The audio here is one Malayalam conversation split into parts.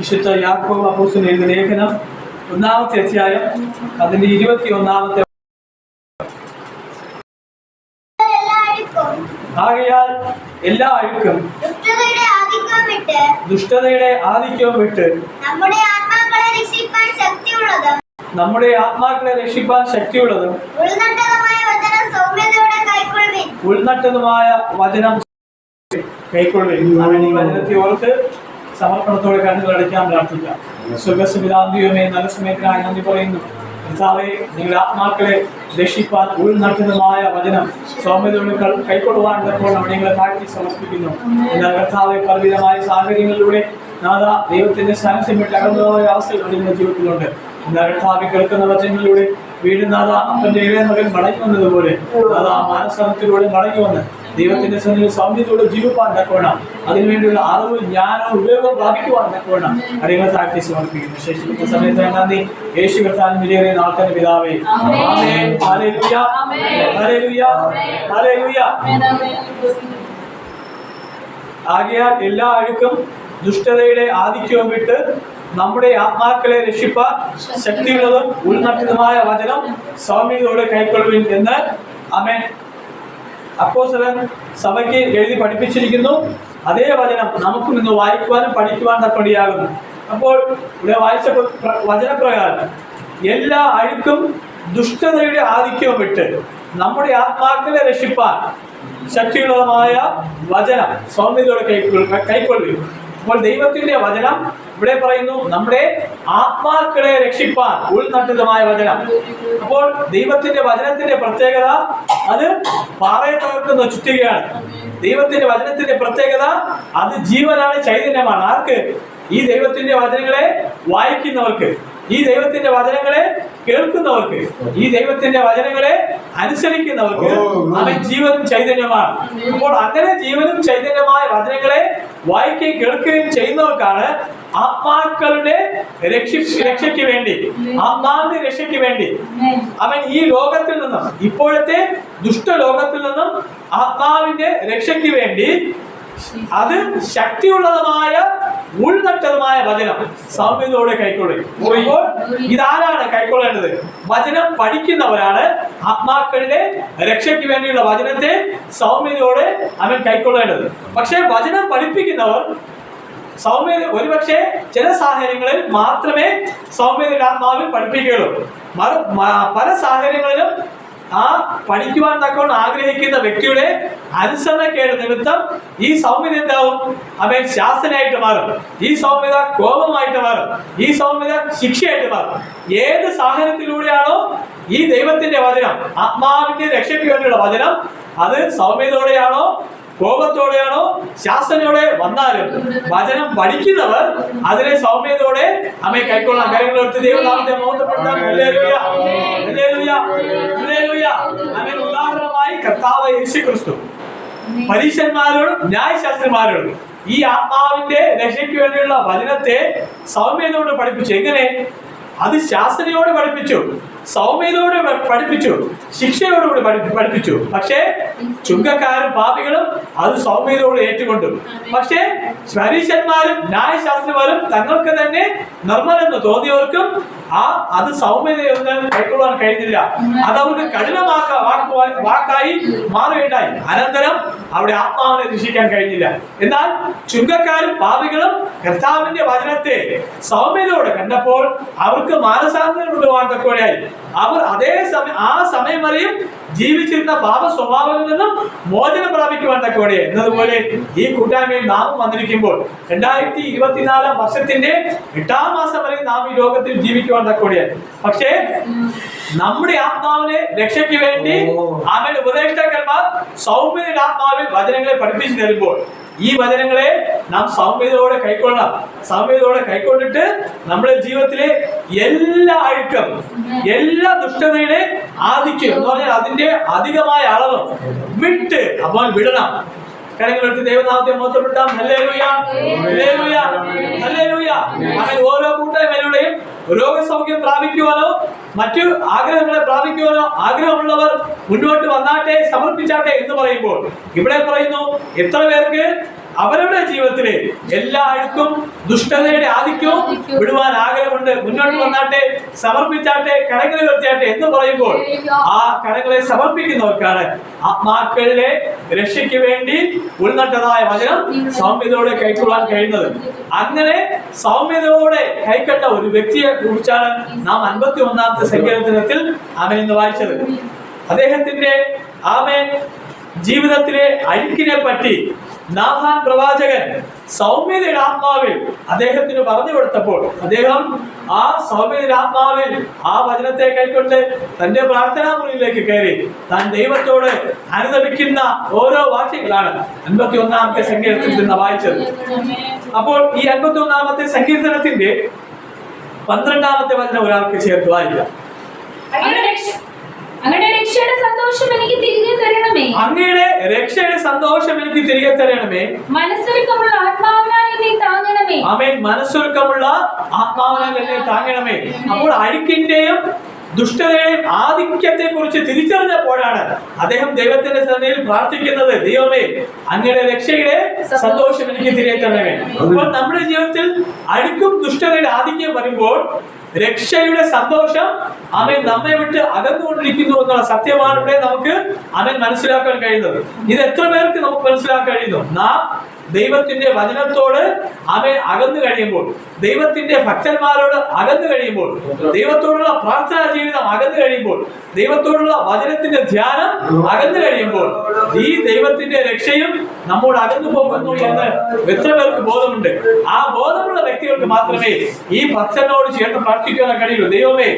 വിശുദ്ധ യാക്കോബ് അപ്പോസിന് എഴുതിയ ലേഖനം ഒന്നാമത്തെ അധ്യായം അതിന്റെ ഇരുപത്തി ഒന്നാമത്തെ എല്ലാവർക്കും ആകയാൽ എല്ലാ അഴുക്കും ദുഷ്ടതയുടെ ആധിക്യം വിട്ട് ദുഷ്ടതയുടെ ആധിക്യവും വിട്ട് നമ്മുടെ ആത്മാക്കളെ രക്ഷിക്കാൻ ശക്തിയുള്ളതും നമ്മുടെ ആത്മാക്കളെ രക്ഷിക്കാൻ ശക്തിയുള്ളതും ഉൾനട്ടകമായ വചനം സൗമ്യതയോടെ കൈക്കൊള്ളുവിൻ. ഉൾനട്ടതുമായ വചനം കൈക്കൊള്ളി വചനത്തെ ഓർത്ത് സമർപ്പണത്തോടെ കണ്ണുകൾ അടയ്ക്കാൻ പ്രാർത്ഥിക്കാം. സുഖസുഖാന്തിയുമേ നല്ല സമയത്തിനായി നന്ദി പറയുന്നു. നിങ്ങളുടെ ആത്മാക്കളെ രക്ഷിപ്പാൻ ഉൾനട്ടതുമായ വചനം സൗമ്യതയോടെ കൈക്കൊള്ളുവാനുള്ളപ്പോൾ നമ്മൾ നിങ്ങളെ താഴ്ത്തി സമർപ്പിക്കുന്നു. എന്നാൽ കർത്താവെ പലവിധമായ സാഹചര്യങ്ങളിലൂടെ നാഥ ദൈവത്തിന്റെ സാന്നിധ്യം വിട്ട് അകന്നതായ അവസ്ഥകൾ നിങ്ങളുടെ ജീവിതത്തിലുണ്ട്. എന്നാൽ കർത്താവെ കേൾക്കുന്ന വചനങ്ങളിലൂടെ വീണ്ടും നാഥ അപ്പന്റെ ഇളയ മകൻ മടങ്ങി വന്നതുപോലെ നാഥ മാനസത്തിലൂടെ മടങ്ങി വന്ന് ദൈവത്തിന്റെ സന്നിധിയിൽ സൗമ്യത്തോട് ജീവിപ്പാൻ തക്കവണ്ണം. അതിനുവേണ്ടിയുള്ള അറിവ് ജ്ഞാനവും ഉപയോഗം പ്രാപിക്കുവാൻ തക്കവണ്ണം. അടികളെ താഴ്ത്തി സമർപ്പിക്കുന്നു. ശേഷിക്കുന്ന സമയത്ത് നന്ദി. യേശു കർത്താൻ വിലയേറിയ നാൾക്കന്റെ പിതാവേ. ആകയാൽ എല്ലാ അഴുക്കും ദുഷ്ടതയുടെ ആധിക്യവും വിട്ട് നമ്മുടെ ആത്മാക്കളെ രക്ഷിപ്പാൻ ശക്തിയുള്ളതും ഉൾനട്ടതുമായ വചനം സൗമ്യതയോടെ കൈക്കൊള്ളുവിൻ എന്ന്. അമേൻ അപ്പോസ്തലൻ സഭയ്ക്ക് എഴുതി പഠിപ്പിച്ചിരിക്കുന്നു. അതേ വചനം നമുക്കും ഇന്ന് വായിക്കുവാനും പഠിക്കുവാനും തക്കടിയാകുന്നു അപ്പോൾ ഇവിടെ വായിച്ച പ്ര- പ്ര- വചനപ്രകാരം എല്ലാ അഴുക്കും ദുഷ്ടതയുടെ ആധിക്യവും വിട്ട് നമ്മുടെ ആത്മാക്കളെ രക്ഷിപ്പാൻ ശക്തിയുള്ളതുമായ വചനം സൗമ്യതയോടെ കൈക്കൊള്ളുക അപ്പോൾ ദൈവത്തിന്റെ വചനം ഇവിടെ പറയുന്നു നമ്മുടെ ആത്മാക്കളെ രക്ഷിപ്പാൻ ഉൾനട്ടിതമായ വചനം. അപ്പോൾ ദൈവത്തിന്റെ വചനത്തിന്റെ പ്രത്യേകത അത് പാറയെ തകർക്കുന്ന ചുറ്റുകയാണ്. ദൈവത്തിന്റെ വചനത്തിന്റെ പ്രത്യേകത അത് ജീവനാണ് ചൈതന്യമാണ്. ആർക്ക്? ഈ ദൈവത്തിന്റെ വചനങ്ങളെ വായിക്കുന്നവർക്ക്. ഈ ദൈവത്തിന്റെ വചനങ്ങളെ കേൾക്കുന്നവർക്ക്. ഈ ദൈവത്തിന്റെ വചനങ്ങളെ അനുസരിക്കുന്നവർക്ക് അവൻ ജീവനും ചൈതന്യമാണ്. അപ്പോൾ അങ്ങനെ ജീവനും ചൈതന്യമായ വചനങ്ങളെ വായിക്കുകയും കേൾക്കുകയും ചെയ്യുന്നവർക്കാണ് ആത്മാക്കളുടെ രക്ഷ രക്ഷയ്ക്ക് വേണ്ടി. ആത്മാവിന്റെ രക്ഷയ്ക്ക് വേണ്ടി. അവൻ ഈ ലോകത്തിൽ നിന്നും ഇപ്പോഴത്തെ ദുഷ്ടലോകത്തിൽ നിന്നും ആത്മാവിന്റെ രക്ഷയ്ക്ക് വേണ്ടി അത് ശക്തിയുള്ളതുമായ ഉൾനട്ടതുമായ വചനം സൗമ്യതയോടെ കൈക്കൊള്ളും. ഇതാരാണ് കൈക്കൊള്ളേണ്ടത്? വചനം പഠിക്കുന്നവരാണ് ആത്മാക്കളുടെ രക്ഷയ്ക്ക് വേണ്ടിയുള്ള വചനത്തെ സൗമ്യതയോടെ അവൻ കൈക്കൊള്ളേണ്ടത്. പക്ഷേ വചനം പഠിപ്പിക്കുന്നവർ സൗമ്യത ഒരുപക്ഷെ ചില സാഹചര്യങ്ങളിൽ മാത്രമേ സൗമ്യതയുടെ ആത്മാവിൽ പഠിപ്പിക്കുകയുള്ളൂ. പല സാഹചര്യങ്ങളിലും ആ പഠിക്കുവാൻ തക്കവണ്ണം ആഗ്രഹിക്കുന്ന വ്യക്തിയുടെ അനുസരണക്കേട് നിമിത്തം ഈ സൗമ്യത എന്താവും? അവൻ ശാസനയായിട്ട് മാറും. ഈ സൗമ്യത കോപമായിട്ട് മാറും. ഈ സൗമ്യത ശിക്ഷയായിട്ട് മാറും. ഏത് സാഹചര്യത്തിലൂടെയാണോ ഈ ദൈവത്തിന്റെ വചനം ആത്മാവിന്റെ രക്ഷയ്ക്ക് വേണ്ടിയുള്ള വചനം അത് സൗമ്യതയോടെയാണോ കോപത്തോടെയാണോ ശാസനയോടെ വന്നാലും? വചനം പഠിക്കുന്നവർ അതിനെ സൗമ്യതയോടെ അമ്മയെ കൈക്കൊള്ളാം. കാര്യങ്ങൾ എടുത്ത് ദൈവനാമത്തെ. ഹല്ലേലൂയ. ആമേൻ. ഉദാഹരണമായി കർത്താവ് യേശു ക്രിസ്തു പരീക്ഷന്മാരോടും ന്യായശാസ്ത്രന്മാരോടും ഈ ആത്മാവിന്റെ രക്ഷയ്ക്ക് വേണ്ടിയുള്ള വചനത്തെ സൗമ്യതയോട് പഠിപ്പിച്ചു. എങ്ങനെ? അത് ശാസ്ത്രിയോട് പഠിപ്പിച്ചു. സൗമ്യതയോട് പഠിപ്പിച്ചു. ശിക്ഷയോടുകൂടി പഠി- പഠിപ്പിച്ചു. പക്ഷേ ചുങ്കക്കാരും പാപികളും അത് സൗമ്യതയോട് ഏറ്റുകൊണ്ടു. പക്ഷേ പരീക്ഷന്മാരും ന്യായശാസ്ത്രിമാരും തങ്ങൾക്ക് തന്നെ നിർമ്മലെന്ന് തോന്നിയവർക്കും ആ അത് സൗമ്യതയൊന്നും കൈക്കൊള്ളാൻ കഴിഞ്ഞില്ല. അത് അവർക്ക് കഠിനമാക്ക വാക്കായി മാറുകയുണ്ടായി. അനന്തരം അവിടെ ആത്മാവിനെ രക്ഷിക്കാൻ കഴിഞ്ഞില്ല. എന്നാൽ ചുങ്കക്കാരും പാപികളും കർത്താവിന്റെ വചനത്തെ സൗമ്യതയോടെ കണ്ടപ്പോൾ അവർക്ക് മാനസാന്തരം കൊണ്ടുപോകാൻ തക്കവരായി അവർ അതേ സമയം ആ സമയം വരെയും ജീവിച്ചിരുന്ന പാപ സ്വഭാവത്തിൽ നിന്നും മോചനം പ്രാപിക്കുവാൻ തക്കവരെ എന്നതുപോലെ ഈ കൂട്ടായ്മയിൽ നാം വന്നിരിക്കുമ്പോൾ രണ്ടായിരത്തി ഇരുപത്തിനാലാം വർഷത്തിന്റെ എട്ടാം മാസം വരെ നാം ഈ ലോകത്തിൽ ജീവിക്കുവാൻ തക്കവരെയായി പക്ഷേ നമ്മുടെ ആത്മാവിനെ രക്ഷയ്ക്ക് വേണ്ടി അവൻ ഉപദേഷ്ടാക്കന്മാർ സൗമ്യ ആത്മാവിൽ വചനങ്ങളെ പഠിപ്പിച്ചു തരുമ്പോൾ ഈ വചനങ്ങളെ നാം സൗമ്യതയോടെ കൈക്കൊള്ളണം. സൗമ്യതയോടെ കൈക്കൊണ്ടിട്ട് നമ്മുടെ ജീവിതത്തിലെ എല്ലാ അഴുക്കം എല്ലാ ദുഷ്ടതയുടെ ആധിക്യം എന്ന് പറഞ്ഞാൽ അതിന്റെ അധികമായ അളവ് വിട്ട് അപ്പോൾ വിടണം. കരങ്ങളെടുത്ത് ദൈവനാമത്തെ ഹല്ലേലൂയ. അങ്ങനെ ഓരോ കൂട്ടായ്മയിലൂടെയും രോഗസൗഖ്യം പ്രാപിക്കുവാനോ മറ്റു ആഗ്രഹങ്ങളെ പ്രാപിക്കുവാനോ ആഗ്രഹമുള്ളവർ മുന്നോട്ട് വന്നാട്ടെ സമർപ്പിച്ചാട്ടെ എന്ന് പറയുമ്പോൾ ഇവിടെ പറയുന്നു എത്ര പേർക്ക് അവരുടെ ജീവിതത്തിലെ എല്ലാവർക്കും ദുഷ്ടതയുടെ ആധിക്യവും വിടുവാൻ ആഗ്രഹമുണ്ട്. മുന്നോട്ട് വന്നാട്ടെ സമർപ്പിച്ചാട്ടെ കരങ്ങളെ ഉയർത്തിയാട്ടെ എന്ന് പറയുമ്പോൾ ആ കരങ്ങളെ സമർപ്പിക്കുന്നവർക്കാണ് ആത്മാക്കളിലെ രക്ഷയ്ക്ക് വേണ്ടി ഉൾനട്ടതായ വചനം സൗമ്യതയോടെ കൈക്കൊള്ളാൻ കഴിയുന്നത്. അങ്ങനെ സൗമ്യതയോടെ കൈക്കട്ട ഒരു വ്യക്തിയെ കുറിച്ചാണ് നാം അൻപത്തി ഒന്നാമത്തെ സങ്കീർത്തനത്തിൽ അവൻ എന്ന് വായിച്ചത്. അദ്ദേഹത്തിന്റെ ആമേൻ ജീവിതത്തിലെ അഴുക്കിനെ പറ്റി നാഥാൻ പ്രവാചകൻ സൗമ്യതയുടെ ആത്മാവിൽ അദ്ദേഹത്തിന് പറഞ്ഞു കൊടുത്തപ്പോൾ അദ്ദേഹം ആ സൗമ്യതയുടെ ആത്മാവിൽ ആ വചനത്തെ കൈക്കൊണ്ട് തന്റെ പ്രാർത്ഥനാ മുറിയിലേക്ക് കയറി താൻ ദൈവത്തോട് അനുദപിക്കുന്ന ഓരോ വാക്യങ്ങളാണ് അൻപത്തി ഒന്നാമത്തെ സങ്കീർത്തനത്തിൽ വായിച്ചത്. അപ്പോൾ ഈ അൻപത്തി ഒന്നാമത്തെ സങ്കീർത്തനത്തിന്റെ പന്ത്രണ്ടാമത്തെ വചനം ഒരാൾക്ക് ചേർത്ത് വായിക്കാം. അങ്ങനെ രക്ഷയുടെ സന്തോഷം എനിക്ക് അങ്ങയുടെ രക്ഷയുടെ സന്തോഷം എനിക്ക് തിരികെ തരണമേ. മനസ്സൊരുക്കമുള്ള ആത്മാവിനാൽ എന്നെ താങ്ങണമേ. മനസ്സൊരുക്കമുള്ള ആത്മാവിനാൽ എന്നെ താങ്ങണമേ. അപ്പോൾ അഴുക്കിന്റെയും ദുഷ്ടതയുടെയും ആധിക്യത്തെ കുറിച്ച് തിരിച്ചറിഞ്ഞപ്പോഴാണ് അദ്ദേഹം ദൈവത്തിന്റെ സന്നിധിയിൽ പ്രാർത്ഥിക്കുന്നത് ദൈവമേ അങ്ങയുടെ രക്ഷയുടെ സന്തോഷം എനിക്ക് തിരികെ തരണമേ അപ്പോൾ നമ്മുടെ ജീവിതത്തിൽ അഴുക്കും ദുഷ്ടതയുടെ ആധിക്യം വരുമ്പോൾ രക്ഷയുടെ സന്തോഷം അവൻ നമ്മെ വിട്ട് അകന്നുകൊണ്ടിരിക്കുന്നു എന്നുള്ള സത്യമാണ് ഇവിടെ നമുക്ക് അവൻ മനസ്സിലാക്കാൻ കഴിയുന്നത്. ഇത് എത്ര പേർക്ക് നമുക്ക് മനസ്സിലാക്കാൻ കഴിയുന്നു? നാം ദൈവത്തിന്റെ വചനത്തോട് അവൻ അകന്നു കഴിയുമ്പോൾ ദൈവത്തിന്റെ ഭക്തന്മാരോട് അകന്നു കഴിയുമ്പോൾ ദൈവത്തോടുള്ള പ്രാർത്ഥനാ ജീവിതം അകന്നു കഴിയുമ്പോൾ ദൈവത്തോടുള്ള വചനത്തിന്റെ ധ്യാനം അകന്നു കഴിയുമ്പോൾ ഈ ദൈവത്തിന്റെ രക്ഷയും നമ്മോട് അകന്നു പോകുന്നു എന്ന് എത്ര പേർക്ക് ബോധമുണ്ട്? ആ ബോധമുള്ള വ്യക്തികൾക്ക് മാത്രമേ ഈ ഭക്തനോട് ചേർന്ന് പ്രാർത്ഥിക്കാൻ കഴിയുള്ളൂ ദൈവമേ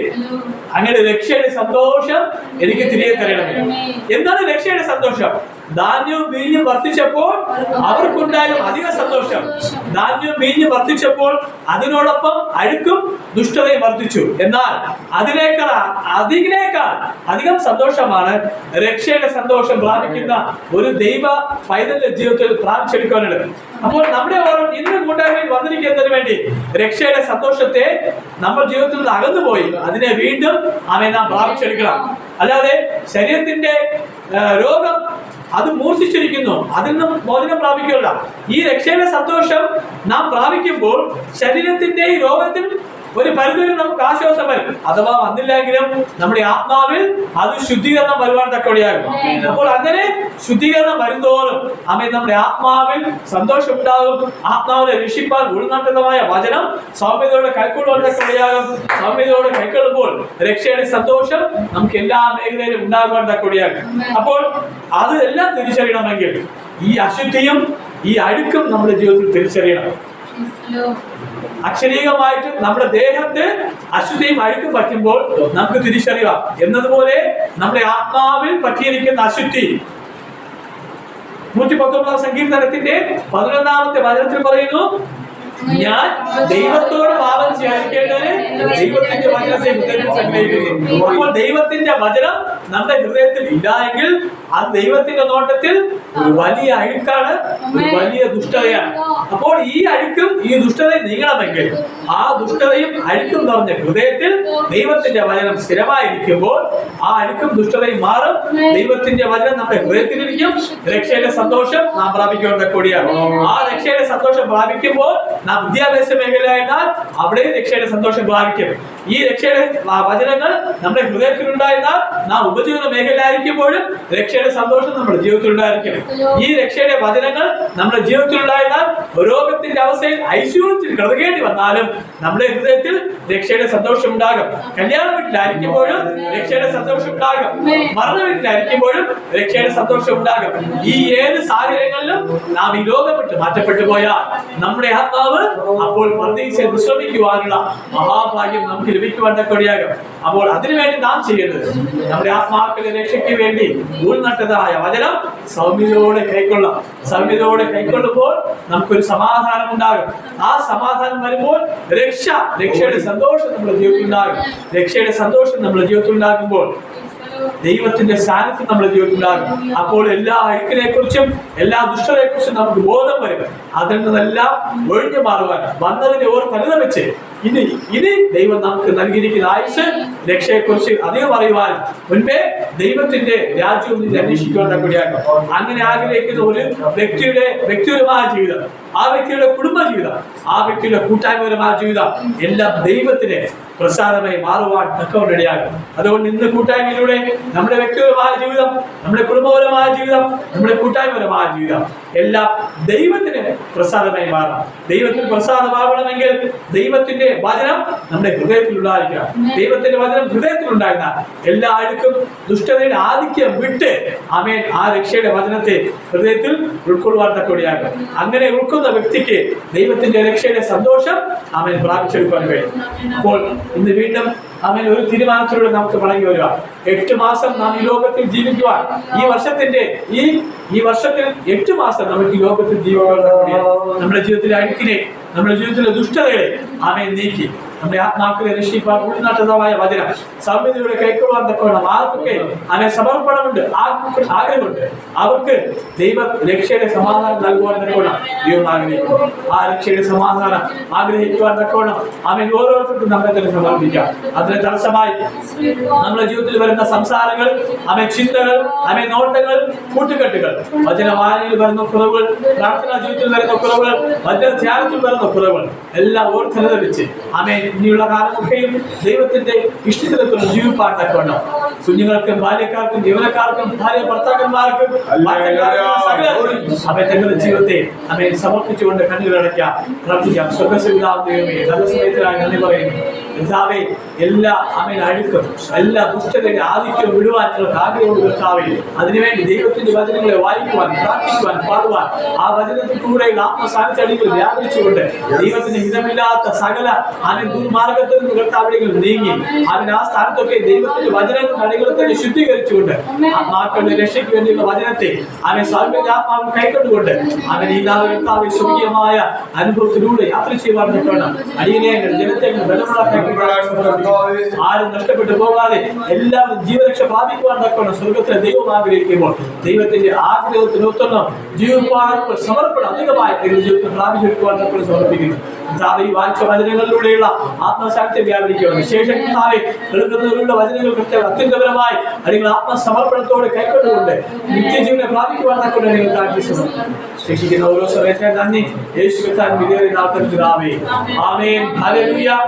അങ്ങനെ രക്ഷയുടെ സന്തോഷം എനിക്ക് തിരികെ തരണമേ. എന്താണ് രക്ഷയുടെ സന്തോഷം? ധാന്യവും വീഞ്ഞും വർദ്ധിച്ചപ്പോൾ അവർക്കുണ്ടായാലും അധിക സന്തോഷം. ധാന്യവും വീഞ്ഞും വർദ്ധിച്ചപ്പോൾ അതിനോടൊപ്പം അഴുക്കും ദുഷ്ടതയും വർദ്ധിച്ചു. എന്നാൽ അതിനേക്കാൾ അതിനേക്കാൾ അധികം സന്തോഷമാണ് രക്ഷയുടെ സന്തോഷം പ്രാപിക്കുന്ന ഒരു ദൈവ പൈതന്റെ ജീവിതത്തിൽ പ്രാപിച്ചെടുക്കാനുള്ളത്. അപ്പോൾ നമ്മുടെ ഓരോ ഇന്ന് കൂട്ടായ്മയിൽ വന്നിരിക്കുന്നതിന് വേണ്ടി രക്ഷയുടെ സന്തോഷത്തെ നമ്മൾ ജീവിതത്തിൽ നിന്ന് അകന്നുപോയി. അതിനെ വീണ്ടും അവനെ നാം പ്രാപിച്ചെടുക്കണം. അല്ലാതെ ശരീരത്തിന്റെ രോഗം അത് മൂർച്ഛിച്ചിരിക്കുന്നു. അതിൽ നിന്നും മോചനം പ്രാപിക്കുകയുള്ള ഈ രക്ഷയുടെ സന്തോഷം നാം പ്രാപിക്കുമ്പോൾ ശരീരത്തിന്റെ ഈ രോഗത്തിൽ ഒരു പരിധിയിൽ നമുക്ക് ആശ്വാസം വരും. അഥവാ വന്നില്ലെങ്കിലും നമ്മുടെ ആത്മാവിൽ അത് ശുദ്ധീകരണം വരുവാൻ തക്കവടിയാകും. അപ്പോൾ അങ്ങനെ ശുദ്ധീകരണം വരുന്തോറും അമ്മ നമ്മുടെ ആത്മാവിൽ സന്തോഷം ഉണ്ടാകും ആത്മാവിനെ രക്ഷിപ്പാൻ ഉൾനട്ടതമായ വചനം സൗമ്യതയോടെ കൈക്കൊള്ളുവാൻ തക്കവടിയാകും. സൗമ്യതയോടെ കൈക്കൊള്ളുമ്പോൾ രക്ഷയുടെ സന്തോഷം നമുക്ക് എല്ലാ മേഖലയിലും ഉണ്ടാകുവാൻ തക്കവടിയാകും. അപ്പോൾ അത് എല്ലാം തിരിച്ചറിയണമെങ്കിൽ ഈ അശുദ്ധിയും ഈ അഴുക്കും നമ്മുടെ ജീവിതത്തിൽ തിരിച്ചറിയണം. അക്ഷരീകമായിട്ട് നമ്മുടെ ദേഹത്ത് അശുദ്ധിയും അഴുക്കും പറ്റുമ്പോൾ നമുക്ക് തിരിച്ചറിയാം. എന്നതുപോലെ നമ്മുടെ ആത്മാവിൽ പറ്റിയിരിക്കുന്ന അശുദ്ധി നൂറ്റി പത്തൊമ്പതാം സങ്കീർത്തനത്തിന്റെ പതിനൊന്നാമത്തെ വചനത്തിൽ പറയുന്നു ഞാൻ ദൈവത്തോട് പാപം ചെയ്യാതിരിക്കേണ്ടതിന് ദൈവത്തിന്റെ വചനത്തെ ഹൃദയത്തിൽ സംഗ്രഹിക്കുന്നു അപ്പോൾ ദൈവത്തിന്റെ വചനം നമ്മുടെ ഹൃദയത്തിൽ ഇല്ല എങ്കിൽ അത് ദൈവത്തിന്റെ നോട്ടത്തിൽ ഒരു വലിയ അഴുക്കാണ് ഒരു വലിയ ദുഷ്ടതയാണ്. അപ്പോൾ ഈ അഴുക്കും ഈ ദുഷ്ടതയും നീങ്ങണമെങ്കിൽ ആ ദുഷ്ടതയും അഴുക്കും നിറഞ്ഞ ഹൃദയത്തിൽ ദൈവത്തിന്റെ വചനം സ്ഥിരമായിരിക്കുമ്പോൾ ആ അഴുക്കും ദുഷ്ടതയും മാറും. ദൈവത്തിന്റെ വചനം നമ്മുടെ ഹൃദയത്തിലിരിക്കും. രക്ഷയുടെ സന്തോഷം നാം പ്രാപിക്കേണ്ട കൂടിയാണ്. ആ രക്ഷയുടെ സന്തോഷം പ്രാപിക്കുമ്പോൾ നാം വിദ്യാഭ്യാസ മേഖലയായിരുന്നാൽ അവിടെ രക്ഷയുടെ സന്തോഷം പ്രാപിക്കും. ഈ രക്ഷയുടെ ആ വചനങ്ങൾ നമ്മുടെ ഹൃദയത്തിലുണ്ടായിരുന്നാൽ നാം ഉപജീവന മേഖലയായിരിക്കുമ്പോഴും രക്ഷയുടെ സന്തോഷം നമ്മുടെ ജീവിതത്തിൽ ഉണ്ടായിരിക്കണം ഈ രക്ഷയുടെ വചനങ്ങൾ നമ്മുടെ ജീവിതത്തിൽ ഉണ്ടായാൽ രോഗത്തിന്റെ അവസ്ഥയിൽ ഐശ്വര്യത്തിൽ കിടക്കേണ്ടി വന്നാലും നമ്മുടെ ഹൃദയത്തിൽ രക്ഷയുടെ സന്തോഷം ഉണ്ടാകും കല്യാണ വീട്ടിലായിരിക്കുമ്പോഴും രക്ഷയുടെ സന്തോഷം ഉണ്ടാകും മരണ വീട്ടിലായിരിക്കുമ്പോഴും രക്ഷയുടെ സന്തോഷം ഉണ്ടാകും ഈ ഏത് സാഹചര്യങ്ങളിലും നാം ഈ ലോകം വിട്ട് മാറ്റപ്പെട്ടു പോയാൽ നമ്മുടെ ആത്മാവ് അപ്പോൾ പ്രതീക്ഷയിൽ വിശ്രമിക്കുവാനുള്ള മഹാഭാഗ്യം നമുക്ക് ലഭിക്കുവാൻ തക്കവടിയാകും അപ്പോൾ അതിനുവേണ്ടി നാം ചെയ്യേണ്ടത് നമ്മുടെ ആത്മാക്കളുടെ രക്ഷയ്ക്ക് വേണ്ടി ഊർനട്ടതായ വചനം സൗമ്യതയോടെ കൈക്കൊള്ളാം. സൗമ്യതയോടെ കൈക്കൊള്ളുമ്പോൾ നമുക്കൊരു സമാധാനം ഉണ്ടാകും. ആ സമാധാനം വരുമ്പോൾ രക്ഷ രക്ഷയുടെ സന്തോഷം നമ്മുടെ ജീവിതത്തിൽ ഉണ്ടാകും. രക്ഷയുടെ സന്തോഷം നമ്മുടെ ജീവിതത്തിൽ ഉണ്ടാകുമ്പോൾ ദൈവത്തിന്റെ സാന്നിധ്യം നമ്മുടെ ഉണ്ടാകും. അപ്പോൾ എല്ലാ അഴുക്കിനെ കുറിച്ചും എല്ലാ ദുഷ്ടതയെ കുറിച്ചും നമുക്ക് ബോധം വരും. അതിൽ നിന്നെല്ലാം ഒഴിഞ്ഞു മാറുവാൻ വന്നതിനെ ഓർ പരിതമിച്ച് ഇനി ഇനി ദൈവം നമുക്ക് നൽകിയിരിക്കുന്ന ആയുസ് രക്ഷയെക്കുറിച്ച് അധികം അറിയുവാൻ മുൻപേ ദൈവത്തിന്റെ രാജ്യവും അന്വേഷിക്കുവാൻ കൂടിയാക്കും അങ്ങനെ ആഗ്രഹിക്കുന്ന ഒരു വ്യക്തിയുടെ വ്യക്തിപരമായ ജീവിതം. ആ വ്യക്തിയുടെ കുടുംബ ജീവിതം ആ വ്യക്തിയുടെ കൂട്ടായ്മപരമായ ജീവിതം എല്ലാം ദൈവത്തിന് പ്രസാദമായി മാറുവാൻ തക്കവണ്ടിടയാകും അതുകൊണ്ട് ഇന്ന് കൂട്ടായ്മയിലൂടെ നമ്മുടെ വ്യക്തിപരമായ ജീവിതം നമ്മുടെ കുടുംബപരമായ ജീവിതം നമ്മുടെ കൂട്ടായ്മപരമായ ജീവിതം എല്ലാം ദൈവത്തിന് പ്രസാദമായി മാറണം. ദൈവത്തിന് പ്രസാദമാകണമെങ്കിൽ ദൈവത്തിന്റെ വചനം നമ്മുടെ ഹൃദയത്തിൽ ഉണ്ടായിരിക്കണം. ദൈവത്തിന്റെ വചനം ഹൃദയത്തിൽ ഉണ്ടായിരുന്ന എല്ലാവർക്കും ദുഷ്ടതയുടെ ആധിക്യം വിട്ട് അമേൻ ആ രക്ഷയുടെ വചനത്തെ ഹൃദയത്തിൽ ഉൾക്കൊള്ളുവാൻ തക്കോടെയാകും അങ്ങനെ ഉൾക്കൊള്ളുന്ന വ്യക്തിക്ക് ദൈവത്തിന്റെ രക്ഷയുടെ സന്തോഷം അവൻ പ്രാപിച്ചെടുക്കാൻ കഴിയും. അപ്പോൾ ഇന്ന് വീണ്ടും അവൻ ഒരു തീരുമാനത്തിലൂടെ നമുക്ക് മടങ്ങി വരിക. എട്ട് മാസം നാം ഈ ലോകത്തിൽ ജീവിക്കുവാൻ ഈ വർഷത്തിന്റെ ഈ ഈ വർഷത്തിൽ എട്ട് മാസം നമുക്ക് ഈ ലോകത്തിൽ ജീവിക്കാൻ നമ്മുടെ ജീവിതത്തിലെ അഴുക്കിനെ നമ്മുടെ ജീവിതത്തിലെ ദുഷ്ടതകളെ അവൻ നീക്കി. നമ്മുടെ ആത്മാക്കളെ രക്ഷിപ്പാൻ ഉൾനാട്ടതായ വചനം. സൗമ്യതയുടെ കൈക്കൊള്ളാൻ തക്കവണ്ണം ആർക്കൊക്കെ അനെ സമർപ്പണമുണ്ട് ആഗ്രഹമുണ്ട് അവർക്ക് ദൈവ രക്ഷയുടെ സമാധാനം നൽകുവാൻ തക്കവണ്ണം ദൈവം ആഗ്രഹിക്കുന്നു. ആ രക്ഷയുടെ സമാധാനം ആഗ്രഹിക്കുവാൻ തക്കവണ്ണം അവൻ ഓരോരുത്തർക്കും നമ്മളെ തന്നെ സമർപ്പിക്കാം. അതിന് തടസ്സമായി നമ്മുടെ ജീവിതത്തിൽ വരുന്ന സംസാരങ്ങൾ അവൻ ചിന്തകൾ അവൻ നോട്ടങ്ങൾ കൂട്ടുകെട്ടുകൾ വചന വായനയിൽ വരുന്ന കുറവുകൾ പ്രാർത്ഥനാ ജീവിതത്തിൽ വരുന്ന കുറവുകൾ വചന ധ്യാനത്തിൽ വരുന്ന കുറവുകൾ എല്ലാം ഓർത്തനുസരിച്ച് അവൻ ഇനിയുള്ള കാലമൊക്കെയും ദൈവത്തിന്റെ ഇഷ്ടത്തിലെത്തുന്ന ജീവിപ്പാൻ തക്കവണ്ണം കുഞ്ഞുങ്ങൾക്കും ബാല്യക്കാർക്കും ജീവനക്കാർക്കും ഭാര്യ ഭർത്താക്കന്മാർക്കും തങ്ങളുടെ ജീവിതത്തെ അമ്മയെ സമർപ്പിച്ചുകൊണ്ട് കണ്ണുകളടയ്ക്കാം പ്രാർത്ഥിക്കാം. സ്വർഗസുവിധാവ് ദൈവമേ നല്ല സമയത്തിനായി നന്ദി പറയുന്നു. കർത്താവേ എല്ലാ അമേൻ അഴുക്കും എല്ലാ ദുഷ്ടതയുടെ ആധിക്യവും വിടുവാൻ നിങ്ങൾക്ക് ആഗ്രഹമുള്ള കർത്താവേ. അതിനുവേണ്ടി ദൈവത്തിന്റെ വചനങ്ങളെ വായിക്കുവാൻ പ്രാർത്ഥിക്കുവാൻ പാടുവാൻ. ആ വചനത്തിൽ കൂടെയുള്ള ആത്മസാന്നിധ്യങ്ങൾ വ്യാപരിച്ചുകൊണ്ട് ദൈവത്തിന് ഹിതമില്ലാത്ത സകല അവൻ ദുർമാർഗത്തിൽ നിന്ന് കർത്താവിടങ്ങൾ നീങ്ങി. അവൻ ആ സ്ഥാനത്തൊക്കെ ദൈവത്തിന്റെ വചനങ്ങളുടെ അടികളെ തന്നെ ശുദ്ധീകരിച്ചുകൊണ്ട് ആത്മാക്കളുടെ രക്ഷയ്ക്ക് വേണ്ടിയുള്ള വചനത്തെ അവൻ സ്വാമിയുടെ കൈക്കൊണ്ടുകൊണ്ട് അവൻ ഈ നാളെ കർത്താവ് സ്വർഗീയമായ അനുഭവത്തിലൂടെ യാത്ര ചെയ്യുവാൻ പറ്റണം അടിയനെ ജനത്തെ ബലമുള്ള ആരും നഷ്ടപ്പെട്ടു പോകാതെ എല്ലാം ജീവരക്ഷ പ്രാപിക്കുവാൻ തക്കണം സ്വർഗത്തിലെ ദൈവം ആഗ്രഹിക്കുമ്പോൾ ദൈവത്തിന്റെ ആഗ്രഹത്തിനൊത്തൊന്നും ജീവിപ്പാനുള്ള സമർപ്പണം അധികമായി ജീവിതത്തിൽ പ്രാപിച്ചെടുക്കുവാൻ തക്കണം സമർപ്പിക്കുന്നു. കർത്താവേ, വായിച്ച വചനങ്ങളിലൂടെയുള്ള ആത്മസാക്ഷ്യം വ്യാപരിക്കുകയാണ്. വിശേഷം കർത്താവെ എഴുതുന്നതിലുള്ള വചനങ്ങൾ കൃത്യം അത്യന്തപരമായി അല്ലെങ്കിൽ ആത്മസമർപ്പണത്തോടെ കൈക്കൊണ്ടുകൊണ്ട് നിത്യജീവനെ പ്രാപിക്കുവാൻ തക്കൊണ്ട് നിങ്ങൾ താല്പര്യം ശേഷിക്കുന്ന ഓരോ സമയത്തെ നന്ദി. യേശു കർത്താൻ ഹല്ലേലൂയ.